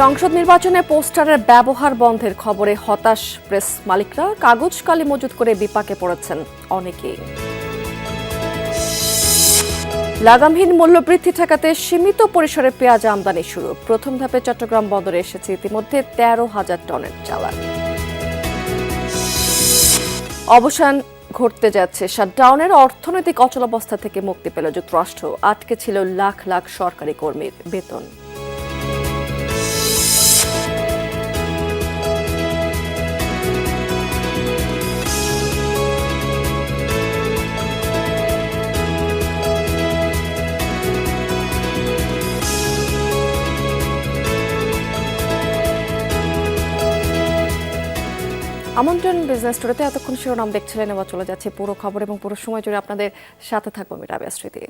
সংসদ নির্বাচনে পোস্টারের ব্যবহার বন্ধের খবরে হতাশ প্রেস মালিকরা। কাগজ কালি মজুত করে বিপাকে পড়েছেন অনেকেই। লাগামহীন মূল্যবৃদ্ধি ঠেকাতে সীমিত পরিসরে পেঁয়াজ আমদানি শুরু। প্রথম ধাপে চট্টগ্রাম বন্দরে এসেছে ইতিমধ্যে তেরো হাজার টনের চালান অবসান ঘটতে যাচ্ছে। শাটডাউনের অর্থনৈতিক অচলাবস্থা থেকে মুক্তি পেল যুক্তরাষ্ট্র। আটকে ছিল লাখ লাখ সরকারি কর্মীর বেতন। বিজনেস স্টোরিতে এতক্ষণ শিরোনাম দেখছিলেন এবার চলে যাচ্ছে পুরো খবর এবং পুরো সময় জুড়ে আপনাদের সাথে থাকব আমি রাবিয়া স্মৃতি।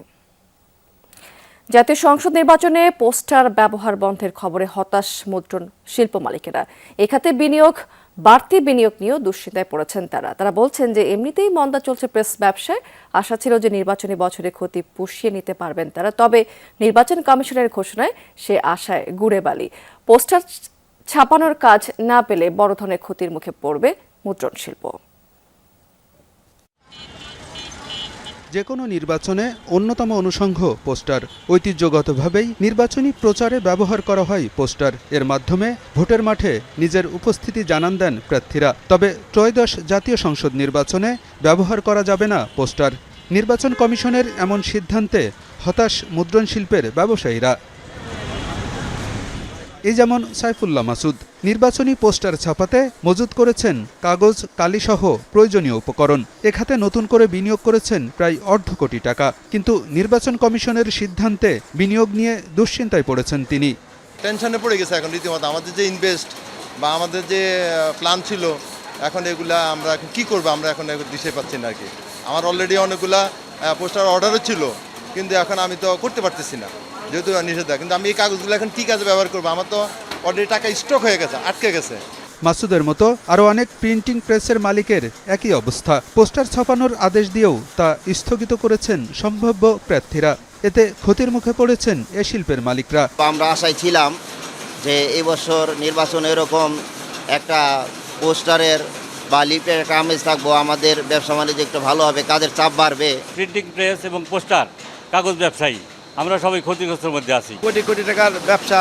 জাতীয় সংসদ নির্বাচনে পোস্টার ব্যবহার বন্ধের খবরে হতাশ মুদ্রণ শিল্প মালিকেরা। এখাতে বিনিয়োগ, বাড়তি বিনিয়োগ নিয়েও দুশ্চিন্তায় পড়েছেন তারা। তারা বলছেন যে এমনিতেই মন্দা চলছে প্রেস ব্যবসায়। আশা ছিল যে নির্বাচনী বছরে ক্ষতি পুষিয়ে নিতে পারবেন তারা। তবে নির্বাচন কমিশনের ঘোষণায় সে আশায় গুড়ে বালি। পোস্টার ছাপানোর কাজ না পেলে বড় ধরনের ক্ষতির মুখে পড়বে মুদ্রণ শিল্প। যে কোনো নির্বাচনে অন্যতম অনুষঙ্গ পোস্টার। ঐতিহ্যগতভাবেই নির্বাচনী প্রচারে ব্যবহার করা হয় পোস্টার। এর মাধ্যমে ভোটের মাঠে নিজের উপস্থিতি জানান দেন প্রার্থীরা। তবে ত্রয়োদশ জাতীয় সংসদ নির্বাচনে ব্যবহার করা যাবে না পোস্টার। নির্বাচন কমিশনের এমন সিদ্ধান্তে হতাশ মুদ্রণ শিল্পের ব্যবসায়ীরা। এই যেমন সাইফুল্লাহ মাসুদ, নির্বাচনী পোস্টার ছাপাতে মজুত করেছেন কাগজ কালিসহ প্রয়োজনীয় উপকরণ। এখাতে নতুন করে বিনিয়োগ করেছেন প্রায় অর্ধ কোটি টাকা। কিন্তু নির্বাচন কমিশনের সিদ্ধান্তে বিনিয়োগ নিয়ে দুশ্চিন্তায় পড়েছেন তিনি। টেনশনে পড়ে গেছে এখন রীতিমতো। আমাদের যে ইনভেস্ট বা আমাদের যে প্ল্যান ছিল, এখন এগুলা আমরা এখন কী করব? আমরা এখন দিশে পাচ্ছি না আর কি। আমার অলরেডি অনেকগুলা পোস্টার অর্ডারও ছিল, কিন্তু এখন আমি তো করতে পারতেছি না। যেহেতু নিষেধাজ্ঞা কিন্তু আমি এই কাগজগুলো এখন কী কাজে ব্যবহার করব। আমার তো অলরেডি টাকা স্টক হয়ে গেছে আটকে গেছে। মাসুদের মতো আরও অনেক প্রিন্টিং প্রেসের মালিকের একই অবস্থা। পোস্টার ছাপানোর আদেশ দিয়েও তা স্থগিত করেছেন সম্ভাব্য প্রার্থীরা। এতে ক্ষতির মুখে পড়েছেন এ শিল্পের মালিকরা। আমরা আশায় ছিলাম যে এবছর নির্বাচন এরকম একটা পোস্টারের বা লিপের একটা আমেজ থাকব আমাদের ব্যবসা বাণিজ্য একটু ভালো হবে কাজের চাপ বাড়বে। প্রিন্টিং প্রেস এবং পোস্টার কাগজ ব্যবসায়ী। আমরা সবাই ক্ষতিগ্রস্তের মধ্যে আছি। কোটি কোটি টাকার ব্যবসা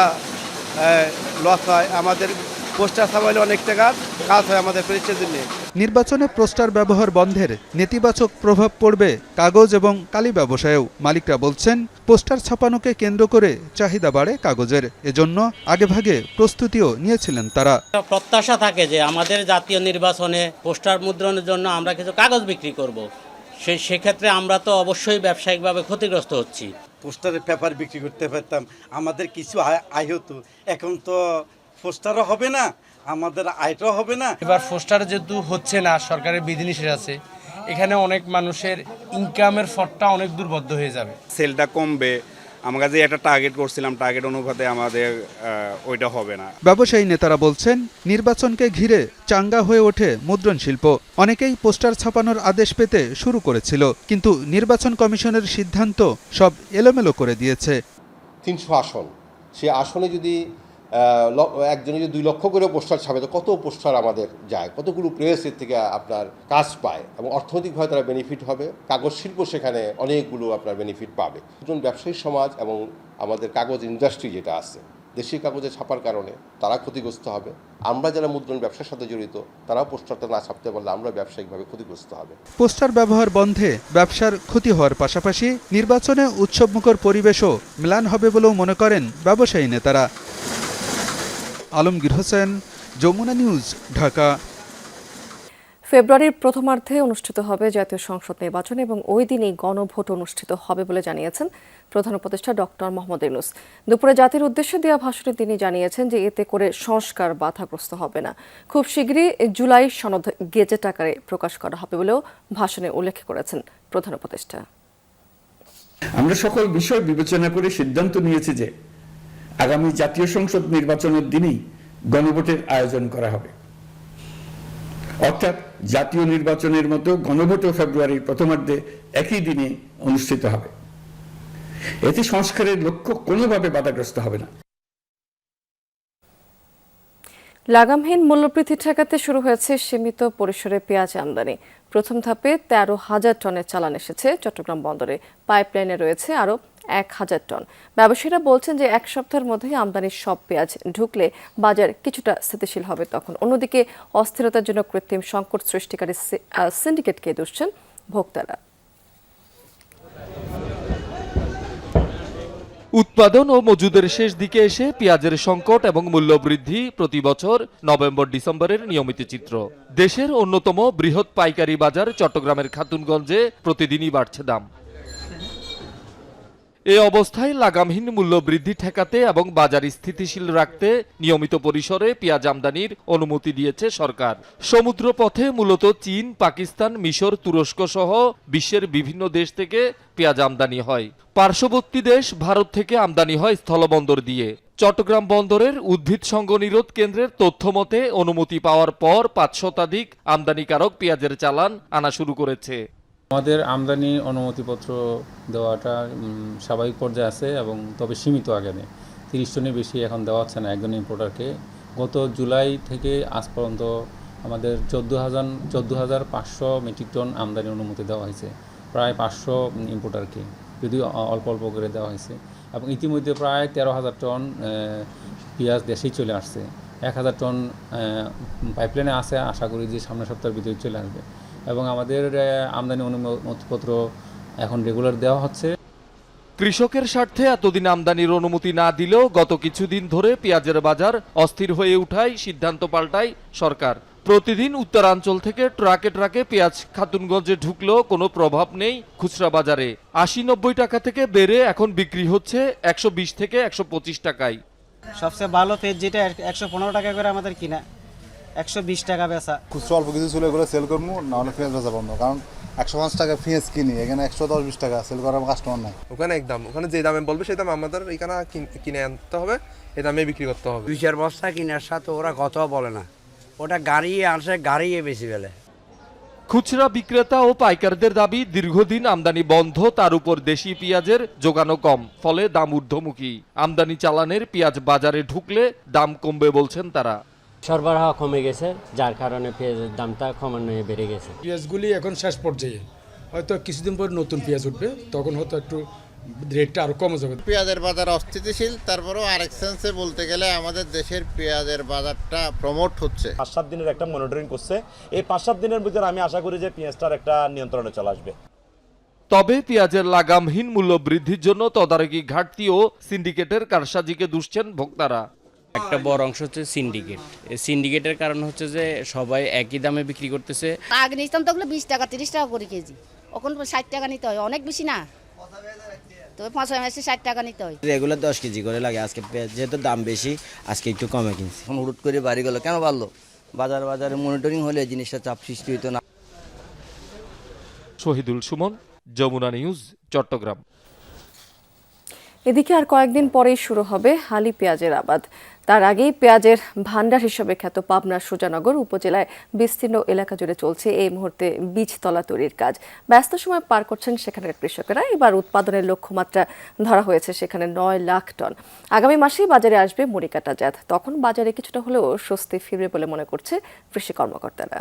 লস হয়। আমাদের পোস্টার সামাইলে অনেক টাকার কাজ হয় আমাদের প্রেসের জন্য। নির্বাচনে পোস্টার ব্যবহার বন্ধের নেতিবাচক প্রভাব পড়বে কাগজ এবং কালি ব্যবসায়েও। মালিকরা বলছেন পোস্টার ছাপানোকে কেন্দ্র করে চাহিদা বাড়ে কাগজের। এজন্য আগেভাগে প্রস্তুতিও নিয়েছিলেন তারা। প্রত্যাশা থাকে যে আমাদের জাতীয় নির্বাচনে পোস্টার মুদ্রণের জন্য আমরা কিছু কাগজ বিক্রি করব। সে সেক্ষেত্রে আমরা তো অবশ্যই ব্যবসায়িকভাবে ক্ষতিগ্রস্ত হচ্ছি। পোস্টারের পেপার বিক্রি করতে পারতাম। আমাদের কিছু আয় আয় হতো এখন তো পোস্টারও হবে না আমাদের আয়টাও হবে না। এবার পোস্টার যেহেতু হচ্ছে না সরকারের বিধিনিষেধ আছে এখানে অনেক মানুষের ইনকামের ফটটা অনেক দুর্বদ্ধ হয়ে যাবে। সেলটা কমবে আমরা যে একটা টার্গেট করছিলাম টার্গেট অনুপাতে আমাদের ওইটা হবে না। ব্যবসায়ী নেতারা বলছেন নির্বাচনকে ঘিরে চাঙ্গা হয়ে ওঠে মুদ্রণ শিল্প। অনেকেই পোস্টার ছাপানোর আদেশ পেতে শুরু করেছিল কিন্তু নির্বাচন কমিশনের সিদ্ধান্ত সব এলোমেলো করে দিয়েছে। তিনশো আসন। সে আসনে যদি একজনে যদি দুই লক্ষ করে পোস্টার ছাপে, তো কত পোস্টার আমাদের যায়? কতগুলো প্রেস এর থেকে আপনার কাজ পায়? এবং অর্থনৈতিকভাবে তারা বেনিফিট হবে? কাগজ শিল্প সেখানে অনেকগুলো আপনার বেনিফিট পাবে। একজন ব্যবসায়ী সমাজ এবং আমাদের কাগজ ইন্ডাস্ট্রি যেটা আছে, দেশীয় কাগজে ছাপার কারণে তারা ক্ষতিগ্রস্ত হবে। আমরা যারা মুদ্রণ ব্যবসার সাথে জড়িত, তারাও পোস্টারটা না ছাপতে পারলে আমরা ব্যবসায়িকভাবে ক্ষতিগ্রস্ত হবে। পোস্টার ব্যবহার বন্ধে ব্যবসার ক্ষতি হওয়ার পাশাপাশি নির্বাচনে উৎসবমুখর পরিবেশও ম্লান হবে বলেও মনে করেন ব্যবসায়ী নেতারা। আলমগীর হোসেন যমুনা নিউজ ঢাকা। ফেব্রুয়ারির প্রথমার্ধে অনুষ্ঠিত হবে জাতীয় সংসদ নির্বাচন এবং ওই দিনই গণভোট অনুষ্ঠিত হবে বলে জানিয়েছেন প্রধান উপদেষ্টা ডক্টর মোহাম্মদ ইউনুস। দুপুরে জাতির উদ্দেশ্যে দেওয়া ভাষণে তিনি জানিয়েছেন যে এতে করে সংস্কার বাধাগ্রস্ত হবে না। খুব শীঘ্রই জুলাই সনদ গেজেট আকারে প্রকাশ করা হবে বলেও ভাষণে উল্লেখ করেছেন প্রধান উপদেষ্টা। আমরা সকল বিষয় বিবেচনা করে সিদ্ধান্ত নিয়েছি যে আগামী জাতীয় সংসদ নির্বাচনের দিনই গণভোটের আয়োজন করা হবে। অর্থাৎ জাতীয় নির্বাচনের মতো গণভোটও ফেব্রুয়ারির প্রথমার্ধে একই দিনে অনুষ্ঠিত হবে। এতে সংস্কারের লক্ষ্য কোনোভাবে বাধাগ্রস্ত হবে না। লাগামহীন মূল্যবৃদ্ধি ঠেকাতে শুরু হয়েছে সীমিত পরিসরে পেঁয়াজ আমদানি। প্রথম ধাপে তেরো হাজার টনের চালান এসেছে চট্টগ্রাম বন্দরে। পাইপলাইনে রয়েছে আরও এক হাজার টন। ব্যবসায়ীরা বলছেন যে এক সপ্তাহের মধ্যেই আমদানির সব পেঁয়াজ ঢুকলে বাজার কিছুটা স্থিতিশীল হবে তখন। অন্যদিকে অস্থিরতার জন্য কৃত্রিম সংকট সৃষ্টিকারী সিন্ডিকেটকে দুষছেন ভোক্তারা। উৎপাদন ও মজুদের শেষ দিকে এসে পেঁয়াজের সংকট এবং মূল্যবৃদ্ধি প্রতি বছর নভেম্বর ডিসেম্বরের নিয়মিত চিত্র। দেশের অন্যতম বৃহৎ পাইকারি বাজার চট্টগ্রামের খাতুনগঞ্জে প্রতিদিনই বাড়ছে দাম। এ অবস্থায় লাগামহীন মূল্য বৃদ্ধি ঠেকাতে এবং বাজার স্থিতিশীল রাখতে নিয়মিত পরিসরে পেঁয়াজ আমদানির অনুমতি দিয়েছে সরকার। সমুদ্র পথে মূলত চীন, পাকিস্তান, মিশর, তুরস্ক সহ বিশ্বের বিভিন্ন দেশ থেকে পেঁয়াজ আমদানি হয়। পার্শ্ববর্তী দেশ ভারত থেকে আমদানি হয় স্থলবন্দর দিয়ে। চট্টগ্রাম বন্দরের উদ্ভিদ সঙ্গ নিরোধ কেন্দ্রের তথ্য মতে অনুমতি পাওয়ার পর পাঁচ শতাধিক আমদানিকারক পেঁয়াজের চালান আনা শুরু করেছে। আমাদের আমদানি অনুমতিপত্র দেওয়াটা স্বাভাবিক পর্যায়ে আছে এবং তবে সীমিত আকারে তিরিশ টনের বেশি এখন দেওয়া হচ্ছে না একজন ইম্পোর্টারকে গত জুলাই থেকে আজ পর্যন্ত আমাদের চোদ্দ হাজার চোদ্দ হাজার পাঁচশো মেট্রিক টন আমদানি অনুমতি দেওয়া হয়েছে, প্রায় পাঁচশো ইম্পোর্টারকে যদিও অল্প অল্প করে দেওয়া হয়েছে। এবং ইতিমধ্যে প্রায় তেরো হাজার টন পেঁয়াজ দেশেই চলে আসছে। এক হাজার টন পাইপলাইনে আছে, আশা করি যে সামনের সপ্তাহের ভিতরে চলে আসবে। এবং আমাদের আমদানি অনুমতিপত্র এখন রেগুলার দেওয়া হচ্ছে। কৃষকের স্বার্থে এতদিন আমদানির অনুমতি না দিলেও গত কিছুদিন ধরে পেঁয়াজের বাজার অস্থির হয়ে উঠায় সিদ্ধান্ত পাল্টায় সরকার। প্রতিদিন উত্তরাঞ্চল থেকে ট্রাকে ট্রাকে পেঁয়াজ খাতুনগঞ্জে ঢুকলেও কোনো প্রভাব নেই খুচরা বাজারে। আশি নব্বই টাকা থেকে বেড়ে এখন বিক্রি হচ্ছে একশো বিশ থেকে একশো পঁচিশ টাকায়। সবচেয়ে ভালো পেজ যেটা একশো পনেরো টাকা করে আমাদের কিনা। একশো বিশ টাকা বেচা। খুচরা অল্প কিছু ছিল এগুলো সেল করব না হলে পেঁয়াজ বেচা বন্ধ। কারণ একশো পাঁচ টাকা পেঁয়াজ কিনি এখানে একশো দশ বিশ টাকা সেল করার কাস্টমার নাই। ওখানে একদম ওখানে যে দামে বলবে সেই দামে আমাদের এখানে কিন- কিনে আনতে হবে এই দামে বিক্রি করতে হবে। দুই চার বস্তা কিনার সাথে ওরা কথাও বলে না। ওটা গাড়ি আনছে গাড়ি বেশি ফেলে। খুচরা বিক্রেতা ও পাইকারদের দাবি দীর্ঘদিন আমদানি বন্ধ তার উপর দেশি পেঁয়াজের যোগানো কম ফলে দাম ঊর্ধ্বমুখী। আমদানি চালানের পেঁয়াজ বাজারে ঢুকলে দাম কমবে বলছেন তারা। সরবরাহ কমে গেছে যার কারণে পেঁয়াজের দামটা ক্রমান্বয়ে বেড়ে গেছে। পেঁয়াজগুলি এখন শেষ পর্যায়ে। হয়তো কিছুদিন পর নতুন পেঁয়াজ উঠবে তখন হয়তো একটু রেটটা আরও কমে যাবে। পেঁয়াজের বাজার অস্থিতিশীল তারপরেও আরেক সেন্সে বলতে গেলে আমাদের দেশের পেঁয়াজের বাজারটা প্রমোট হচ্ছে। পাঁচ সাত দিনের একটা মনিটরিং করছে। এই পাঁচ সাত দিনের ভিতরে আমি আশা করি যে পেঁয়াজটার একটা নিয়ন্ত্রণে চলে আসবে। তবে পেঁয়াজের লাগামহীন মূল্য বৃদ্ধির জন্য তদারকি ঘাটতি ও সিন্ডিকেটের কারসাজিকে দুষছেন ভোক্তারা। একটা বড় অংশ হচ্ছে সিন্ডিকেট সিন্ডিকেটের কারণ হচ্ছে যে সবাই একই দামে বিক্রি করতেছে। আগে নিতাম তো ওগুলো বিশ টাকা তিরিশ টাকা করে কেজি। এখন ষাট টাকা নিতে হয় অনেক বেশি না? তো পাঁচ মাসে ষাট টাকা নিতে হয়। রেগুলার দশ কেজি করে লাগে আজকে যেহেতু দাম বেশি আজকে একটু কমে কিনছি। এখন হুট করে বাড়ি গেলো কেন বাড়লো? বাজার বাজারে মনিটরিং হলে জিনিসটা চাপ সৃষ্টি হইতো না। শহীদুল সুমন যমুনা নিউজ চট্টগ্রাম। এদিকে আর কয়েকদিন পরেই শুরু হবে হালি পেঁয়াজের আবাদ। তার আগেই পেঁয়াজের ভান্ডার হিসেবে খ্যাত পাবনার সুজানগর উপজেলায় বিস্তীর্ণ এলাকা জুড়ে চলছে এই মুহূর্তে বীজতলা তৈরির কাজ। ব্যস্ত সময় পার করছেন সেখানকার কৃষকেরা। এবার উৎপাদনের লক্ষ্যমাত্রা ধরা হয়েছে সেখানে নয় লাখ টন। আগামী মাসেই বাজারে আসবে মরিকাটা জাত। তখন বাজারে কিছুটা হলেও স্বস্তি ফিরবে বলে মনে করছে কৃষি কর্মকর্তারা।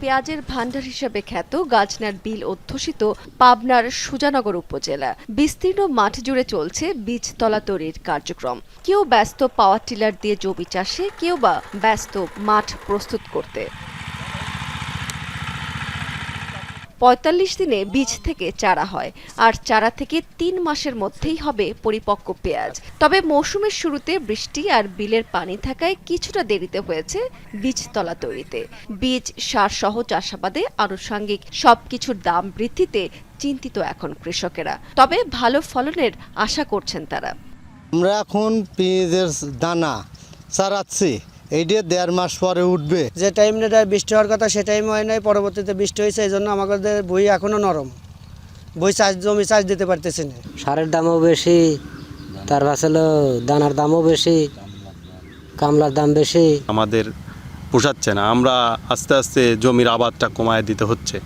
পেঁয়াজের ভান্ডার হিসেবে খ্যাত গাজনার বিল অধ্যুষিত পাবনার সুজানগর উপজেলা। বিস্তীর্ণ মাঠ জুড়ে চলছে বীজতলা তৈরির কার্যক্রম। কেউ ব্যস্ত পাওয়ার টিলার দিয়ে জমি চাষে, কেউ বা ব্যস্ত মাঠ প্রস্তুত করতে। পঁয়তাল্লিশ দিনে বীজ থেকে চারা হয়, আর চারা থেকে তিন মাসের মধ্যেই হবে পরিপক্ক পেঁয়াজ। তবে মৌসুমের শুরুতে বৃষ্টি আর বিলের পানি থাকায় কিছুটা দেরিতে হয়েছে বীজতলা তৈরিতে। বীজ, সার সহ চাষাবাদে আনুষঙ্গিক সবকিছুর দাম বৃদ্ধিতে চিন্তিত এখন কৃষকেরা। তবে ভালো ফলনের আশা করছেন তারা। আমরা এখন পেঁয়াজের দানা চারাচ্ছি। এইটা দেড় মাস পরে উঠবে। যে টাইমটা বৃষ্টি হওয়ার কথা সে টাইম হয় নাই পরবর্তীতে বৃষ্টি হয়েছে এই জন্য আমাদের বই এখনও নরম। বই চাষ জমি চাষ দিতে পারতেছি না। সারের দামও বেশি তার হলো দানার দামও বেশি কামলার দাম বেশি। আমাদের পোষাচ্ছে না আমরা আস্তে আস্তে জমির আবাদটা কমায় দিতে হচ্ছে।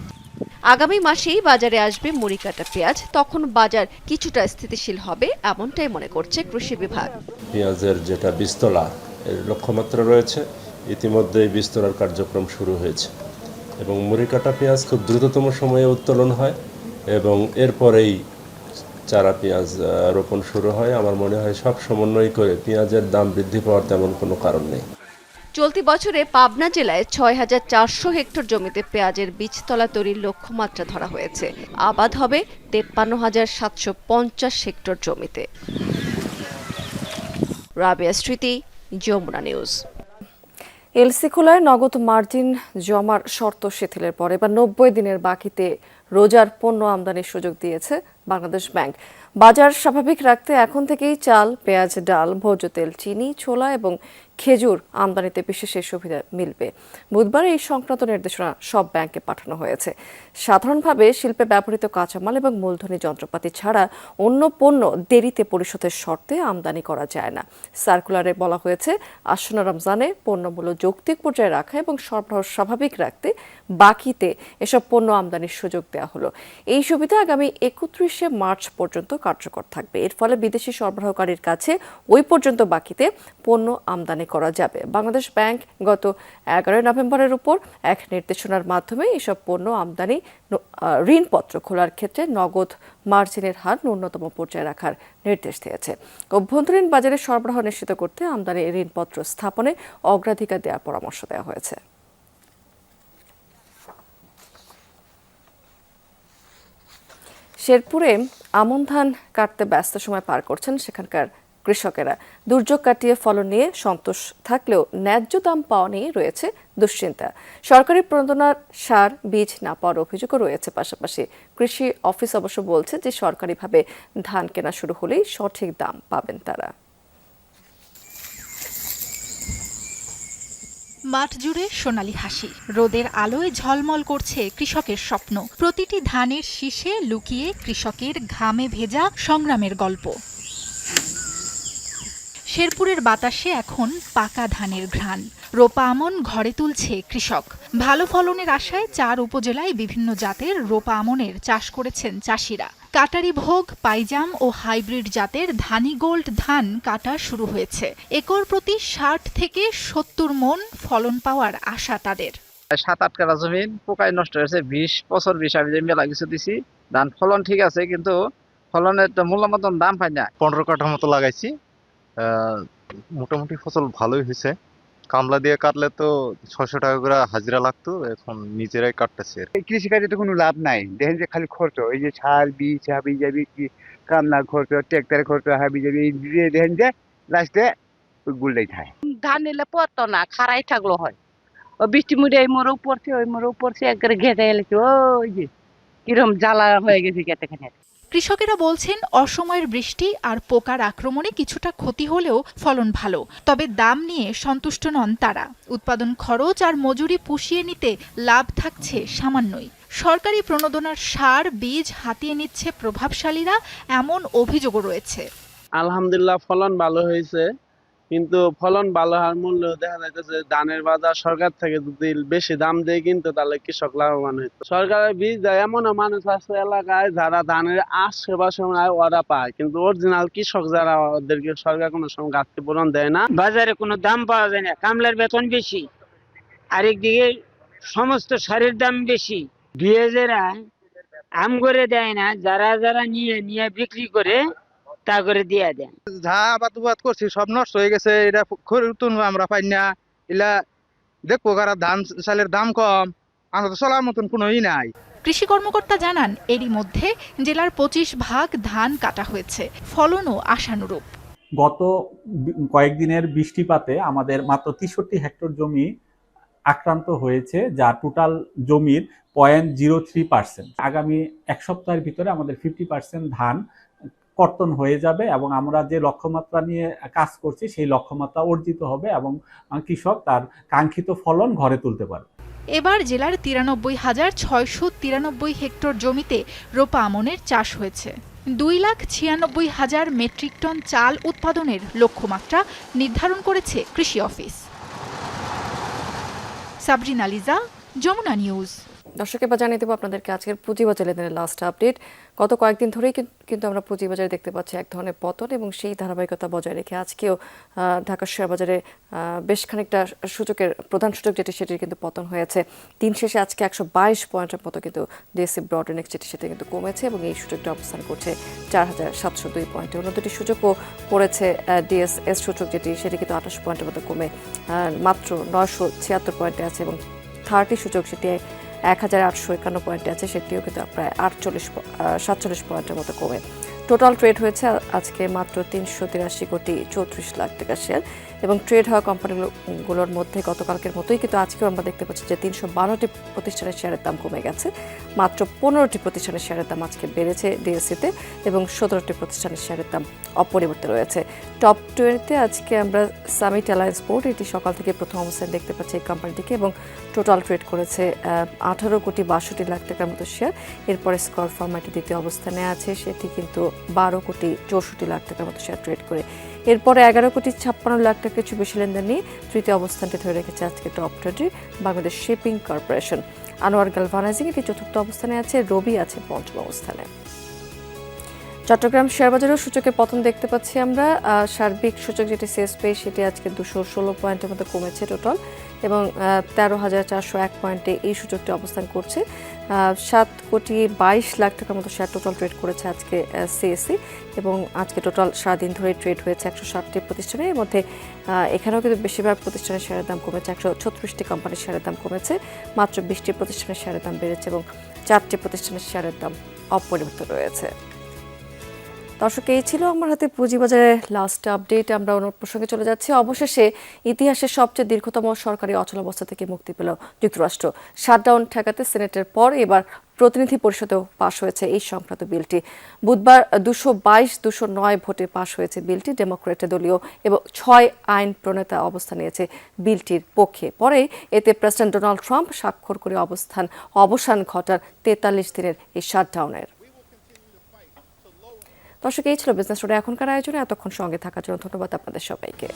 আগামী মাসেই বাজারে আসবে মুড়ি কাটা পেঁয়াজ তখন বাজার কিছুটা স্থিতিশীল হবে এমনটাই মনে করছে কৃষি বিভাগ। পেঁয়াজের যেটা বীজতলা এর লক্ষ্যমাত্রা রয়েছে। ইতিমধ্যেই বীজতলার কার্যক্রম শুরু হয়েছে এবং মুড়ি কাটা পেঁয়াজ খুব দ্রুততম সময়ে উত্তোলন হয় এবং এরপরেই চারা পেঁয়াজ রোপণ শুরু হয়। আমার মনে হয় সব সমন্বয় করে পেঁয়াজের দাম বৃদ্ধি পাওয়ার তেমন কোনো কারণ নেই। চলতি বছরে পাবনা জেলায় ছয় হাজার চারশো হেক্টর জমিতে পেঁয়াজের বীজতলা তৈরির লক্ষ্যমাত্রা ধরা হয়েছে। আবাদ হবে তেপ্পান্ন হাজার সাতশো পঞ্চাশ হেক্টর জমিতে। রাবিয়া স্মৃতি যমুনা নিউজ। এলসি খোলায় নগদ মার্জিন জমার শর্ত শিথিলের পর এবার নব্বই দিনের বাকিতে রোজার পণ্য আমদানির সুযোগ দিয়েছে বাংলাদেশ ব্যাংক। বাজার স্বাভাবিক রাখতে এখন থেকেই চাল, পেঁয়াজ, ডাল, ভোজ্য তেল, চিনি, ছোলা এবং খেজুর আমদানিতে বিশেষ এই সুবিধা মিলবে। বুধবার এই সংক্রান্ত নির্দেশনা সব ব্যাংকে পাঠানো হয়েছে। সাধারণভাবে শিল্পে ব্যবহৃত কাঁচামাল এবং মূলধনী যন্ত্রপাতি ছাড়া অন্য পণ্য দেরিতে পরিশোধের শর্তে আমদানি করা যায় না। সার্কুলারে বলা হয়েছে, আসন্ন রমজানে পণ্যমূল্য যৌক্তিক পর্যায়ে রাখা এবং সরবরাহ স্বাভাবিক রাখতে বাকিতে এসব পণ্য আমদানির সুযোগ দেওয়া হলো। এই সুবিধা আগামী একত্রিশে মার্চ পর্যন্ত কার্যকর থাকবে। এর ফলে বিদেশি সরবরাহকারীর কাছে ওই পর্যন্ত বাকিতে পণ্য আমদানি করা যাবে। বাংলাদেশ ব্যাংক গত এগারোই নভেম্বরের উপর এক নির্দেশনার মাধ্যমে এসব পণ্য আমদানি ঋণপত্র খোলার ক্ষেত্রে নগদ মার্জিনের হার ন্যূনতম পর্যায়ে রাখার নির্দেশ দিয়েছে। অভ্যন্তরীণ বাজারে সরবরাহ নিশ্চিত করতে আমদানি ঋণপত্র স্থাপনে অগ্রাধিকার দেওয়ার পরামর্শ দেওয়া হয়েছে। শেরপুরে আমন ধান কাটতে ব্যস্ত সময় পার করছেন সেখানকার কৃষকেরা। দুর্যোগ কাটিয়ে ফলন নিয়ে সন্তোষ থাকলেও ন্যায্য দাম পাওয়া নিয়ে রয়েছে দুশ্চিন্তা। সরকারি প্রণোদনার সার, বীজ না পাওয়ার অভিযোগও রয়েছে পাশাপাশি। কৃষি অফিস অবশ্য বলছে যে সরকারিভাবে ধান কেনা শুরু হলেই সঠিক দাম পাবেন তারা। মাঠ জুড়ে সোনালি হাসি। রোদের আলোয় ঝলমল করছে কৃষকের স্বপ্ন। প্রতিটি ধানের শীষে লুকিয়ে কৃষকের ঘামে ভেজা সংগ্রামের গল্প। শেরপুরের বাতাসে এখন পাকা ধানের ঘ্রাণ। রোপা আমন ঘরে তুলছে কৃষক। ভালো ফলনের আশায় চার উপজেলায় বিভিন্ন জাতের রোপা আমনের চাষ করেছেন চাষিরা। কাটারি ভোগ পাইজাম ও হাইব্রিড জাতের ধানি গোল্ড ধান কাটা শুরু হয়েছে। একর প্রতি ষাট থেকে সত্তর মন ফলন পাওয়ার আশা তাদের। সাত আট কাটা জমিন পোকায় নষ্ট হয়েছে। বিশ বছর বিশ আমি মেলা কিছু দিছি ধান ফলন ঠিক আছে কিন্তু ফলনের তো মূল্য মতন দাম পাই না। পনেরো কাঠার মতো লাগাইছি। মোটামুটি ফসল ভালোই হয়েছে। কামলা দিয়ে কাটলে তো ছশো টাকা করে হাজিরা লাগতো এখন নিজেরাই কাটতেছে। আর কি। কৃষিকাজে তো কোনো লাভ নাই। দেখেন যে খালি খরচ এই যে সার বীজ হাবি যাবি কি কামলা খরচ ট্রাক্টর খরচ হাবি যাবি এই দিয়ে দেখেন যে লাস্টে ওই গুলটাই থাকে। ধান নিলে পড়তো না খারাই থাকল হয়। ও বৃষ্টি মুড়ে এই মোড়েও পড়ছে ওই মোড়েও পড়ছে একবারে ঘেটে এলেছে ওই যে কিরম জ্বালা হয়ে গেছে খেতে খেতে কৃষকেরা বলছেন, অসময়ের বৃষ্টি আর পোকার আক্রমণে কিছুটা ক্ষতি হলেও ফলন ভালো, তবে দাম নিয়ে সন্তুষ্ট নন তারা। উৎপাদন খরচ আর মজুরি পুষিয়ে নিতে লাভ থাকছে সামান্যই। সরকারি প্রণোদনার সার, বীজ হাতিয়ে নিচ্ছে প্রভাবশালীরা, এমন অভিযোগও রয়েছে। আলহামদুলিল্লাহ, ফলন ভালো হয়েছে। কিন্তু ফলন ভালো হওয়ার মূল্য দেখা যাইতেছে ধানের বাজার সরকার থেকে যদি বেশি দাম দেয় কিন্তু তাহলে কৃষক লাভবান হইতো। সরকারের বীজ দেয় এমনও মানুষ আছে এলাকায় যারা ধানের আশেপাশে ওরা পায়, কিন্তু অরিজিনাল কৃষক যারা ওদেরকে সরকার কোনো সময় ঘাটতি পূরণ দেয় না। বাজারে কোনো দাম পাওয়া যায় না, কামলার বেতন বেশি, আরেকদিকে সমস্ত সারের দাম বেশি। বিয়েজেরা আম করে দেয় না, যারা যারা নিয়ে নিয়ে বিক্রি করে তা করে দিয়ে দেন। যা আবাদ উবাদ করছি সব নষ্ট হয়ে গেছে এটা খরুতুন আমরা পাই না। এলা দেখব কারা ধান চালের দাম কম আমরা তো চলার মতন কোনো ই নাই। কৃষি কর্মকর্তা জানান এরই মধ্যে জেলার পঁচিশ ভাগ ধান কাটা হয়েছে ফলনও আশানুরূপ। গত কয়েকদিনের বৃষ্টিপাতে আমাদের মাত্র তেষট্টি হেক্টর জমি আক্রান্ত হয়েছে যা টোটাল জমির পয়েন্ট জিরো থ্রি পার্সেন্ট। আগামী এক সপ্তাহের ভিতরে আমাদের ফিফটি পার্সেন্ট ধান কর্তন হয়ে যাবে এবং আমরা যে লক্ষ্যমাত্রা নিয়ে কাজ করছি, সেই লক্ষ্যমাত্রা অর্জিত হবে এবং কৃষক তার কাঙ্ক্ষিত ফলন ঘরে তুলতে পারবে। এবার জেলার তিরানব্বই হাজার ছয়শো তিরানব্বই হেক্টর জমিতে রোপা আমনের চাষ হয়েছে। দুই লাখ ছিয়ানব্বই হাজার মেট্রিক টন চাল উৎপাদনের লক্ষ্যমাত্রা নির্ধারণ করেছে কৃষি অফিস। সাবরিন আলিজা, যমুনা নিউজ। দর্শক, এবার জানিয়ে দেবো আপনাদেরকে আজকের পুঁজিবাজার লেনদেনের লাস্ট আপডেট গত কয়েকদিন ধরেই কিন্তু আমরা পুঁজিবাজারে দেখতে পাচ্ছি এক ধরনের পতন এবং সেই ধারাবাহিকতা বজায় রেখে আজকেও ঢাকা শেয়ার বাজারে বেশ খানিকটা সূচকের প্রধান সূচক যেটি সেটির কিন্তু পতন হয়েছে। দিন শেষে আজকে একশো বাইশ পয়েন্টের মতো কিন্তু ডিএসসি ব্রড ইন্ডেক্স যেটি সেটি কিন্তু কমেছে এবং এই সূচকটা অবস্থান করছে চার হাজার সাতশো দুই পয়েন্টে। অন্য দুটি সূচকও পড়েছে ডিএসএস সূচক যেটি সেটি কিন্তু আঠাশ পয়েন্টের মতো কমে মাত্র নয়শো ছিয়াত্তর পয়েন্টে আছে এবং থার্টি সূচক সেটি এক হাজার আটশো একান্ন পয়েন্টে আছে, সেটিও কিন্তু প্রায় আটচল্লিশ সাতচল্লিশ পয়েন্টের মতো কমে। টোটাল ট্রেড হয়েছে আজকে মাত্র তিনশো তিরাশি কোটি চৌত্রিশ লাখ টাকা শেয়ার এবং ট্রেড হওয়া কোম্পানিগুলোর মধ্যে গতকালকের মতোই কিন্তু আজকেও আমরা দেখতে পাচ্ছি যে তিনশো বারোটি প্রতিষ্ঠানের শেয়ারের দাম কমে গেছে। মাত্র পনেরোটি প্রতিষ্ঠানের শেয়ারের দাম আজকে বেড়েছে ডিএসসিতে এবং সতেরোটি প্রতিষ্ঠানের শেয়ারের দাম অপরিবর্তিত রয়েছে। টপ টোয়েন্টিতে আজকে আমরা সামিট অ্যালায়েন্স বোর্ড এটি সকাল থেকে প্রথম অবস্থানে দেখতে পাচ্ছি এই কোম্পানিটিকে এবং টোটাল ট্রেড করেছে আঠারো কোটি বাষট্টি লাখ টাকার মতো শেয়ার এরপরে স্কর ফার্মাটি দ্বিতীয় অবস্থানে আছে, সেটি কিন্তু বারো কোটি চৌষট্টি লাখ টাকার মতো শেয়ার ট্রেড করে। এরপরে এগারো কোটি ছাপ্পান্ন লাখ টাকা কিছু বেশি লেনদেন নিয়ে তৃতীয় অবস্থানটি ধরে রেখেছে আজকে top ট্রেডি Bangladesh shipping corporation. Anwar galvanizing এটি চতুর্থ অবস্থানে আছে, রবি আছে পঞ্চম অবস্থানে। চট্টগ্রাম শেয়ার বাজারেও সূচকে পতন দেখতে পাচ্ছি আমরা। সার্বিক সূচক যেটি শেষ পেয়ে সেটি আজকে দুশো ষোলো পয়েন্টের মধ্যে কমেছে টোটাল এবং তেরো হাজার চারশো এক পয়েন্টে এই সূচকটি অবস্থান করছে। সাত কোটি বাইশ লাখ টাকার মতো শেয়ার টোটাল ট্রেড করেছে আজকে সিএসসি এবং আজকে টোটাল সারাদিন ধরে ট্রেড হয়েছে একশো ষাটটি প্রতিষ্ঠানের এর মধ্যে এখানেও কিন্তু বেশিরভাগ প্রতিষ্ঠানের শেয়ারের দাম কমেছে, একশো ছত্রিশটি কোম্পানির শেয়ারের দাম কমেছে, মাত্র বিশটি প্রতিষ্ঠানের শেয়ারের দাম বেড়েছে এবং চারটি প্রতিষ্ঠানের শেয়ারের দাম অপরিবর্তিত রয়েছে। দর্শক, এই ছিল আমার হাতে পুঁজিবাজারের লাস্ট আপডেট আমরা অন্য প্রসঙ্গে চলে যাচ্ছি। অবশেষে ইতিহাসের সবচেয়ে দীর্ঘতম সরকারি অচলাবস্থা থেকে মুক্তি পেল যুক্তরাষ্ট্র। শাটডাউন ঠেকাতে সিনেটের পর এবার প্রতিনিধি পরিষদেও পাশ হয়েছে এই সংক্রান্ত বিলটি। বুধবার দুশো বাইশ, দুশো নয় ভোটে পাশ হয়েছে বিলটি। ডেমোক্রেট দলীয় এবং ছয় আইন প্রণেতা অবস্থান নিয়েছে বিলটির পক্ষে। পরে এতে প্রেসিডেন্ট ডোনাল্ড ট্রাম্প স্বাক্ষর করে অবস্থান অবসান ঘটার তেতাল্লিশ দিনের এই শাটডাউনের দর্শক এই ছিল বিজনেস রোডে এখনকার আয়োজনে এতক্ষণ সঙ্গে থাকার জন্য ধন্যবাদ আপনাদের সবাইকে।